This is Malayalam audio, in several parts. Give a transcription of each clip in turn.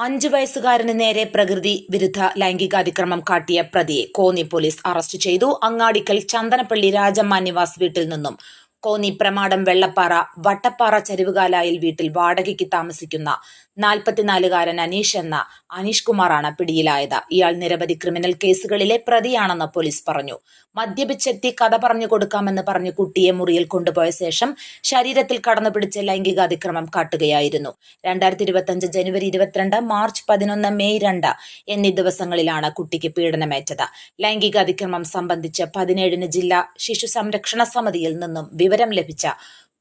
അഞ്ചു വയസ്സുകാരന് നേരെ പ്രകൃതി വിരുദ്ധ ലൈംഗികാതിക്രമം കാട്ടിയ പ്രതിയെ കോന്നി പോലീസ് അറസ്റ്റ് ചെയ്തു. അങ്ങാടിക്കൽ ചന്ദനപ്പള്ളി രാജമ്മ നിവാസ് വീട്ടിൽ നിന്നും കോന്നി പ്രമാടം വെള്ളപ്പാറ വട്ടപ്പാറ ചരിവുകാലായിൽ വീട്ടിൽ വാടകയ്ക്ക് താമസിക്കുന്ന നാൽപ്പത്തിനാലുകാരൻ അനീഷ് എന്ന അനീഷ് കുമാറാണ് പിടിയിലായത്. ഇയാൾ നിരവധി ക്രിമിനൽ കേസുകളിലെ പ്രതിയാണെന്ന് പോലീസ് പറഞ്ഞു. മദ്യപിച്ചെത്തി കഥ പറഞ്ഞു കൊടുക്കാമെന്ന് പറഞ്ഞ് കുട്ടിയെ മുറിയിൽ കൊണ്ടുപോയ ശേഷം ശരീരത്തിൽ കടന്നുപിടിച്ച ലൈംഗിക അതിക്രമം കാട്ടുകയായിരുന്നു. രണ്ടായിരത്തി ഇരുപത്തിയഞ്ച് ജനുവരി ഇരുപത്തിരണ്ട് മാർച്ച് പതിനൊന്ന് മെയ് രണ്ട് എന്നീ ദിവസങ്ങളിലാണ് കുട്ടിക്ക് പീഡനമേറ്റത്. ലൈംഗിക അതിക്രമം സംബന്ധിച്ച് പതിനേഴിന് ജില്ലാ ശിശു സംരക്ഷണ സമിതിയിൽ നിന്നും വിവരം ലഭിച്ച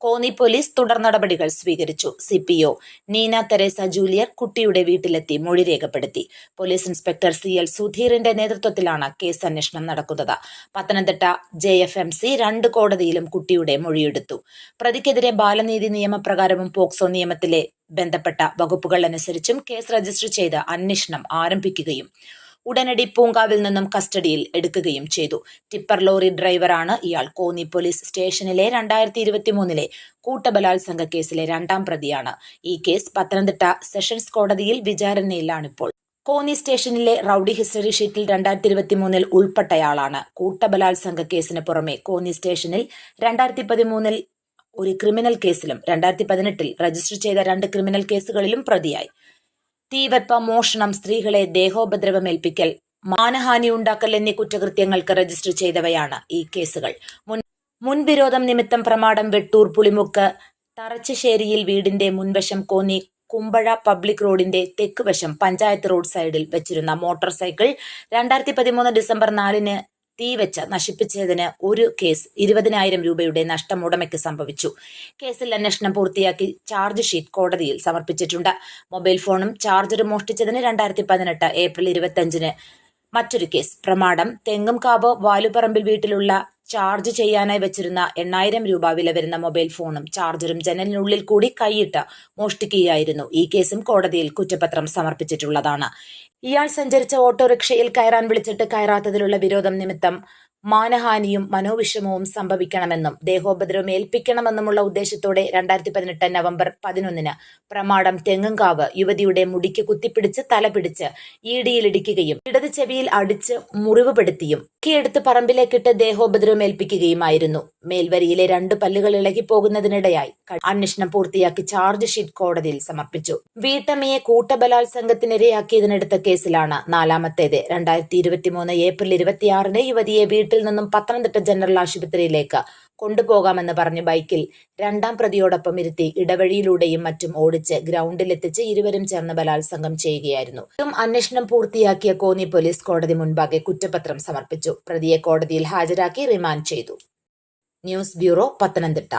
കോന്നി പോലീസ് തുടർ നടപടികൾ സ്വീകരിച്ചു. C P O Neena Theresa Julier കുട്ടിയുടെ വീട്ടിലെത്തി മൊഴി രേഖപ്പെടുത്തി. പോലീസ് ഇൻസ്പെക്ടർ സി എൽ സുധീറിന്റെ നേതൃത്വത്തിലാണ് കേസ് അന്വേഷണം നടക്കുന്നത്. Pathanamthitta J F M C രണ്ട് കോടതിയിലും കുട്ടിയുടെ മൊഴിയെടുത്തു. പ്രതിക്കെതിരെ ബാലനീതി നിയമപ്രകാരവും പോക്സോ നിയമത്തിലെ ബന്ധപ്പെട്ട വകുപ്പുകൾ അനുസരിച്ചും കേസ് രജിസ്റ്റർ ചെയ്ത് അന്വേഷണം ആരംഭിക്കുകയും ഉടനടി പൂങ്കാവിൽ നിന്നും കസ്റ്റഡിയിൽ എടുക്കുകയും ചെയ്തു. ടിപ്പർ ലോറി ഡ്രൈവറാണ് ഇയാൾ. കോന്നി പോലീസ് സ്റ്റേഷനിലെ രണ്ടായിരത്തി ഇരുപത്തി മൂന്നിലെ കൂട്ടബലാത്സംഗ കേസിലെ രണ്ടാം പ്രതിയാണ്. ഈ കേസ് പത്തനംതിട്ട സെഷൻസ് കോടതിയിൽ വിചാരണയിലാണിപ്പോൾ. കോന്നി സ്റ്റേഷനിലെ റൌഡി ഹിസ്റ്ററി ഷീറ്റിൽ രണ്ടായിരത്തി ഇരുപത്തി മൂന്നിൽ ഉൾപ്പെട്ടയാളാണ്. കൂട്ടബലാത്സംഗ കേസിന് പുറമെ കോന്നി സ്റ്റേഷനിൽ രണ്ടായിരത്തി പതിമൂന്നിൽ ഒരു ക്രിമിനൽ കേസിലും രണ്ടായിരത്തി പതിനെട്ടിൽ രജിസ്റ്റർ ചെയ്ത രണ്ട് ക്രിമിനൽ കേസുകളിലും പ്രതിയായി. തീവെപ്പ മോഷണം സ്ത്രീകളെ ദേഹോപദ്രവമേൽപ്പിക്കൽ മാനഹാനി ഉണ്ടാക്കൽ എന്നീ കുറ്റകൃത്യങ്ങൾക്ക് രജിസ്റ്റർ ചെയ്തവയാണ് ഈ കേസുകൾ. മുൻ മുൻവിരോധം നിമിത്തം പ്രമാടം വെട്ടൂർ പുളിമുക്ക് തറച്ചശ്ശേരിയിൽ വീടിന്റെ മുൻവശം കോന്നി കുമ്പഴ പബ്ലിക് റോഡിന്റെ തെക്കുവശം പഞ്ചായത്ത് റോഡ് സൈഡിൽ വെച്ചിരുന്ന മോട്ടോർ സൈക്കിൾ രണ്ടായിരത്തി പതിമൂന്ന് ഡിസംബർ നാലിന് തീവെച്ച് നശിപ്പിച്ചതിന് ഒരു കേസ് ഇരുപതിനായിരം രൂപയുടെ നഷ്ടം ഉടമയ്ക്ക് സംഭവിച്ചു. കേസിൽ അന്വേഷണം പൂർത്തിയാക്കി ചാർജ് ഷീറ്റ് കോടതിയിൽ സമർപ്പിച്ചിട്ടുണ്ട്. മൊബൈൽ ഫോണും ചാർജറും മോഷ്ടിച്ചതിന് രണ്ടായിരത്തി പതിനെട്ട് ഏപ്രിൽ ഇരുപത്തിയഞ്ചിന് മറ്റൊരു കേസ്. പ്രമാടം തെങ്ങുംകാവ് വാലുപറമ്പിൽ വീട്ടിലുള്ള ചാർജ് ചെയ്യാനായി വെച്ചിരുന്ന എണ്ണായിരം രൂപ വില വരുന്ന മൊബൈൽ ഫോണും ചാർജറും ജനലിനുള്ളിൽ കൂടി കൈയിട്ട് മോഷ്ടിക്കുകയായിരുന്നു. ഈ കേസും കോടതിയിൽ കുറ്റപത്രം സമർപ്പിച്ചിട്ടുള്ളതാണ്. ഇയാൾ സഞ്ചരിച്ച ഓട്ടോറിക്ഷയിൽ കയറാൻ വിളിച്ചിട്ട് കയറാത്തതിലുള്ള വിരോധം നിമിത്തം മാനഹാനിയും മനോവിഷമവും സംഭവിക്കണമെന്നും ദേഹോപദ്രവം ഏൽപ്പിക്കണമെന്നുമുള്ള ഉദ്ദേശത്തോടെ രണ്ടായിരത്തി പതിനെട്ട് നവംബർ പതിനൊന്നിന് പ്രമാടം തെങ്ങുംകാവ് യുവതിയുടെ മുടിക്ക് കുത്തിപ്പിടിച്ച് തലപിടിച്ച് ഈടിയിലിടിക്കുകയും ഇടത് ചെവിയിൽ അടിച്ച് മുറിവുപെടുത്തിയും കീഴടുത്ത് പറമ്പിലേക്കിട്ട് ദേഹോപദ്രവം ഏൽപ്പിക്കുകയുമായിരുന്നു. മേൽവരിയിലെ രണ്ട് പല്ലുകൾ ഇളകിപ്പോകുന്നതിനിടയായി അന്വേഷണം പൂർത്തിയാക്കി ചാർജ് ഷീറ്റ് കോടതിയിൽ സമർപ്പിച്ചു. വീട്ടമ്മയെ കൂട്ടബലാത്സംഗത്തിനിരയാക്കിയതിനെടുത്ത കേസിലാണ് നാലാമത്തേത്. രണ്ടായിരത്തി ഇരുപത്തിമൂന്ന് ഏപ്രിൽ ഇരുപത്തിയാറിന് യുവതിയെ വീട്ടിൽ നിന്നും പത്തനംതിട്ട ജനറൽ ആശുപത്രിയിലേക്ക് കൊണ്ടുപോകാമെന്ന് പറഞ്ഞ് ബൈക്കിൽ രണ്ടാം പ്രതിയോടൊപ്പം ഇരുത്തി ഇടവഴിയിലൂടെയും മറ്റും ഓടിച്ച് ഗ്രൗണ്ടിലെത്തിച്ച് ഇരുവരും ചേർന്ന് ബലാത്സംഗം ചെയ്യുകയായിരുന്നു. ഇതും അന്വേഷണം പൂർത്തിയാക്കിയ കോന്നി പോലീസ് കോടതി മുൻപാകെ കുറ്റപത്രം സമർപ്പിച്ചു. പ്രതിയെ കോടതിയിൽ ഹാജരാക്കി റിമാൻഡ് ചെയ്തു. News bureau Pathanamthitta.